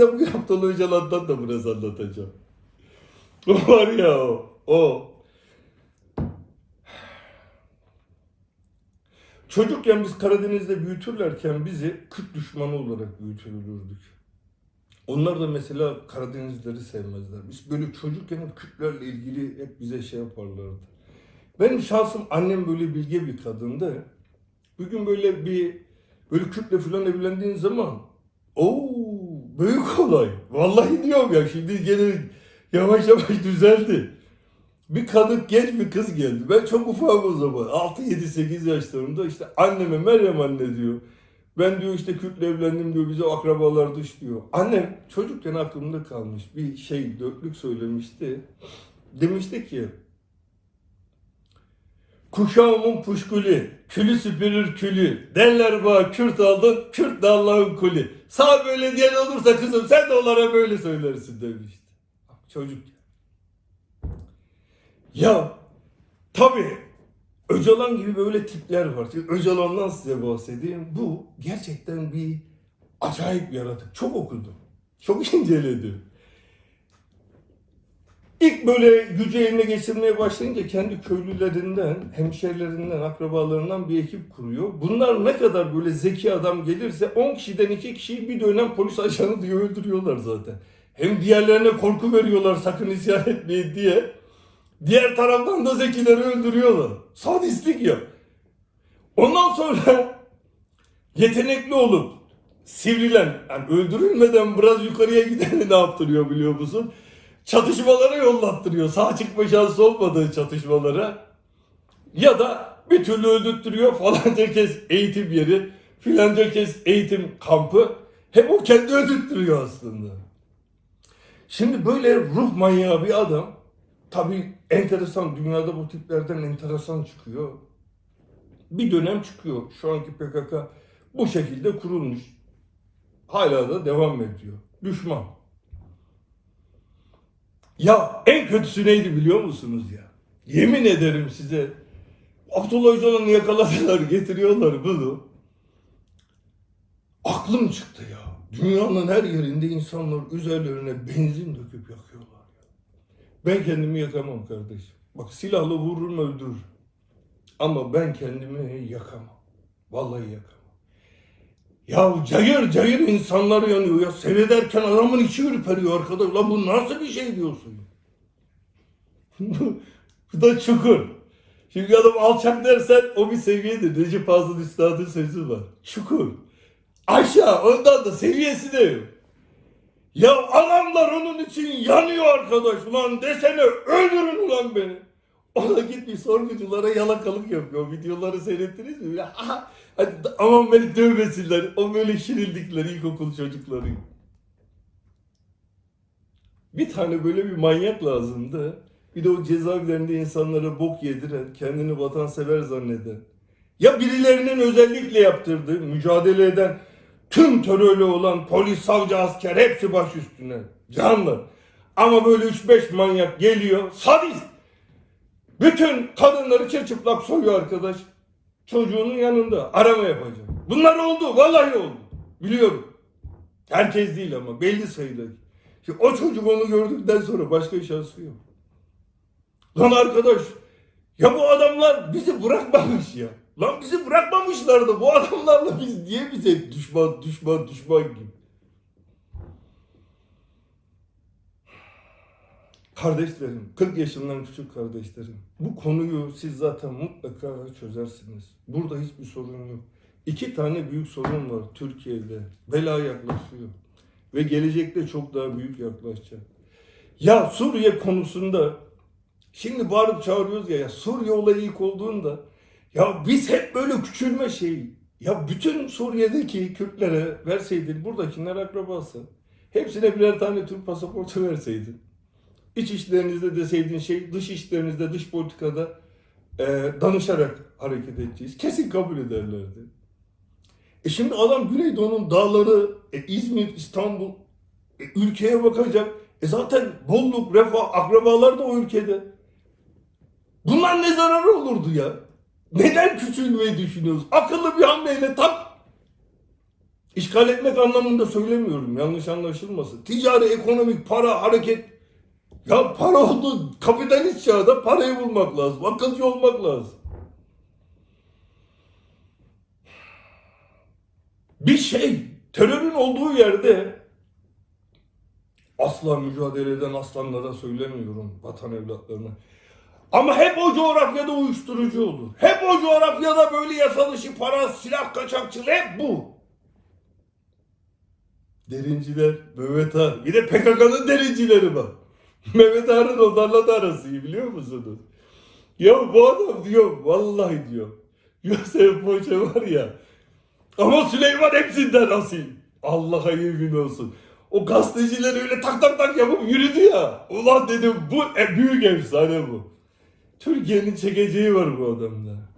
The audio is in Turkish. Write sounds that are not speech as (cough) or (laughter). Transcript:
size bugün Abdullah Öcalan'dan da biraz anlatacağım. O var ya o. O. Çocukken biz Karadeniz'de büyütürlerken bizi Kürt düşmanı olarak büyütülürdük. Onlar da mesela Karadenizleri sevmezler. Biz böyle çocukken hep Kürtlerle ilgili hep bize şey yaparlardı. Benim şahsım annem böyle bilge bir kadındı. Bugün böyle bir böyle Kürtle falan evlendiğin zaman o büyük olay. Vallahi diyorum ya şimdi gene yavaş yavaş düzeldi. Bir kadın genç bir kız geldi. Ben çok ufağım o zaman. 6, 7, 8 yaşlarında işte anneme Meryem anne diyor. Ben diyor işte Kürtle evlendim diyor bize akrabalar dış diyor. Annem çocukken aklımda kalmış bir şey dörtlük söylemişti. Demişti ki Kuşağımın puşkuli, külü süpürür külü. Derler bana Kürt aldın, Kürt de Allah'ın kulü. Sağ böyle diyen olursa kızım sen de onlara böyle söylersin demişti. Çocuk. Ya tabii Öcalan gibi böyle tipler var. Şimdi Öcalan'dan size bahsedeyim. Bu gerçekten bir acayip yaratık. Çok okudum. Çok (laughs) inceledim. İlk böyle gücü eline geçirmeye başlayınca kendi köylülerinden, hemşerilerinden, akrabalarından bir ekip kuruyor. Bunlar ne kadar böyle zeki adam gelirse 10 kişiden 2 kişiyi bir dönem polis ajanı diye öldürüyorlar zaten. Hem diğerlerine korku veriyorlar sakın isyan etmeyin diye. Diğer taraftan da zekileri öldürüyorlar. Sadistlik ya. Ondan sonra yetenekli olup sivrilen, yani öldürülmeden biraz yukarıya gideni ne yaptırıyor biliyor musun? Çatışmalara yollattırıyor. Sağ çıkma şansı olmadığı çatışmalara. Ya da bir türlü öldürttürüyor falanca kez eğitim yeri, filanca kez eğitim kampı. Hep o kendi öldürttürüyor aslında. Şimdi böyle ruh manyağı bir adam tabii enteresan dünyada bu tiplerden enteresan çıkıyor. Bir dönem çıkıyor. Şu anki PKK bu şekilde kurulmuş. Hala da devam ediyor. Düşman. Ya en kötüsü neydi biliyor musunuz ya? Yemin ederim size Abdullah Öcalan'ı yakaladılar, (laughs) getiriyorlar bunu. Aklım çıktı ya. Dünyanın her yerinde insanlar üzerlerine benzin döküp yakıyorlar ya. Ben kendimi yakamam kardeşim. Bak silahla vururum öldürürüm. Ama ben kendimi yakamam. Vallahi yakamam. Ya cayır cayır insanlar yanıyor ya. Seyrederken adamın içi ürperiyor arkadaş. Lan bu nasıl bir şey diyorsun? bu da çukur. Şimdi adam alçak dersen o bir seviyedir. Recep Fazıl Üstad'ın sözü var. Çukur. Aşağı ondan da seviyesi de yok. Ya adamlar onun için yanıyor arkadaş. Ulan desene öldürün ulan beni. O da gitmiş sorguculara yalakalık yapıyor. Videoları seyrettiniz mi? Aha, hadi, aman beni dövmesinler. O böyle şirildikler ilkokul çocukları. Bir tane böyle bir manyak lazımdı. Bir de o cezaevlerinde insanlara bok yediren, kendini vatansever zanneden. Ya birilerinin özellikle yaptırdığı, mücadele eden, tüm terörlü olan polis, savcı, asker hepsi baş üstüne. Canlı. Ama böyle 3-5 manyak geliyor, sadist. Bütün kadınları çırçıplak soyuyor arkadaş. Çocuğunun yanında arama yapacağım. Bunlar oldu, vallahi oldu. Biliyorum. Herkes değil ama belli sayıda. Şimdi o çocuk onu gördükten sonra başka şansı yok. Lan arkadaş, ya bu adamlar bizi bırakmamış ya. Lan bizi bırakmamışlardı. Bu adamlarla biz niye bize düşman, düşman, düşman gibi? Kardeşlerim, 40 yaşından küçük kardeşlerim. Bu konuyu siz zaten mutlaka çözersiniz. Burada hiçbir sorun yok. İki tane büyük sorun var Türkiye'de. Bela yaklaşıyor. Ve gelecekte çok daha büyük yaklaşacak. Ya Suriye konusunda şimdi bağırıp çağırıyoruz ya, ya Suriye olayı ilk olduğunda ya biz hep böyle küçülme şeyi. Ya bütün Suriye'deki Kürtlere verseydin, buradakiler akrabası. Hepsine birer tane Türk pasaportu (laughs) verseydin. İç işlerinizde deseydin şey, dış işlerinizde, dış politikada e, danışarak hareket edeceğiz. Kesin kabul ederlerdi. E şimdi adam Güneydoğu'nun dağları, e, İzmir, İstanbul, e, ülkeye bakacak. E zaten bolluk, refah, akrabalar da o ülkede. Bunlar ne zararı olurdu ya? Neden küçülmeyi düşünüyoruz? Akıllı bir hamleyle tak. İşgal etmek anlamında söylemiyorum. Yanlış anlaşılmasın. Ticari, ekonomik, para, hareket. Ya para oldu. Kapitalist çağda parayı bulmak lazım. Akılcı olmak lazım. Bir şey terörün olduğu yerde asla mücadele eden aslanlara söylemiyorum vatan evlatlarına. Ama hep o coğrafyada uyuşturucu olur. Hep o coğrafyada böyle yasal dışı para, silah kaçakçılığı hep bu. Derinciler, Mehmet. Bir de PKK'nın derincileri var. (laughs) Mehmet Ağar'ın onlarla da arası iyi biliyor musunuz? Ya bu adam diyor, vallahi diyor. Yosef Poçe var ya. Ama Süleyman hepsinden asil. Allah'a yemin olsun. O gazeteciler öyle tak tak tak yapıp yürüdü ya. Ulan dedim bu e, büyük efsane bu. Türkiye'nin çekeceği var bu adamda.